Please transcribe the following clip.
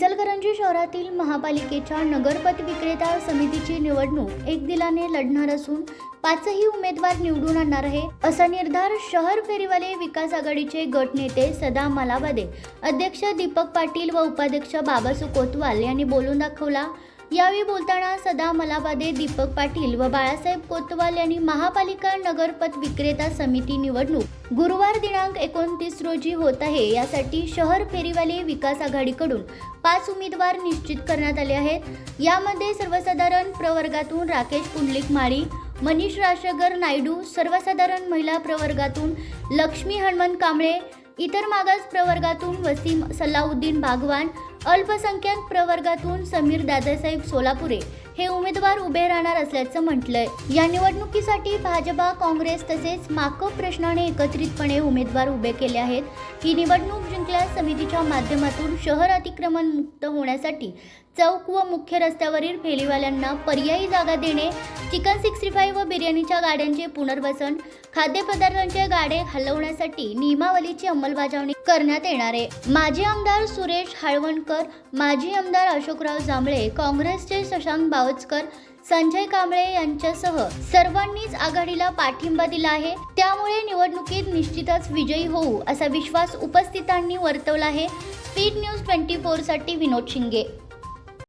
शहरातील महापालिकेच्या नगरपत विक्रेता समितीची निवडणूक एक दिलाने लढणार असून पाचही उमेदवार निवडून आणणार आहे असा निर्धार शहर फेरीवाले विकास आघाडीचे गटनेते सदा मलाबादे अध्यक्ष दीपक पाटील व उपाध्यक्ष बाबासू कोतवाल यांनी बोलून दाखवला. यावेळी बोलताना सदा मलाबादे दीपक पाटील व बाळासाहेब कोतवाल यांनी महापालिका नगरपथ विक्रेता समिती निवडणूक गुरुवार दिनांक एकोणतीस रोजी होत आहे. यासाठी शहर फेरीवाले विकास आघाडीकडून पाच उमेदवार निश्चित करण्यात आले आहेत. यामध्ये सर्वसाधारण प्रवर्गातून राकेश पुंडलिक माळी मनीष राशगर नायडू सर्वसाधारण महिला प्रवर्गातून लक्ष्मी हनुमंत कांबळे इतर मागास प्रवर्गातून वसीम सल्लाउद्दीन बागवान अल्पसंख्याक प्रवर्गातून समीर दादासाहेब सोलापुरे हे उमेदवार उभे राहणार असल्याचं म्हटलंय. या निवडणुकीसाठी भाजपा काँग्रेस तसेच माकप प्रश्नाने एकत्रितपणे उमेदवार उभे केले आहेत. ही निवडणूक जिंकल्यास समितीच्या माध्यमातून शहर अतिक्रमण मुक्त होण्यासाठी चौक व मुख्य रस्त्यावरील फेरीवाल्यांना पर्यायी जागा देणे चिकन सिक्स्टी फाईव्ह व बिर्याणीच्या गाड्यांचे पुनर्वसन खाद्यपदार्थांचे गाडे हलवण्यासाठी नियमावलीची अंमलबजावणी करण्यात येणार आहे. माजी आमदार सुरेश हाळवणकर माजी आमदार अशोकराव जांभळे काँग्रेसचे शशांक बावचकर संजय कांबळे यांच्यासह सर्वांनीच आघाडीला पाठिंबा दिला आहे. त्यामुळे निवडणुकीत निश्चितच विजयी होऊ असा विश्वास उपस्थितांनी वर्तवला आहे. स्पीड न्यूज ट्वेंटी फोरसाठी विनोद शिंगे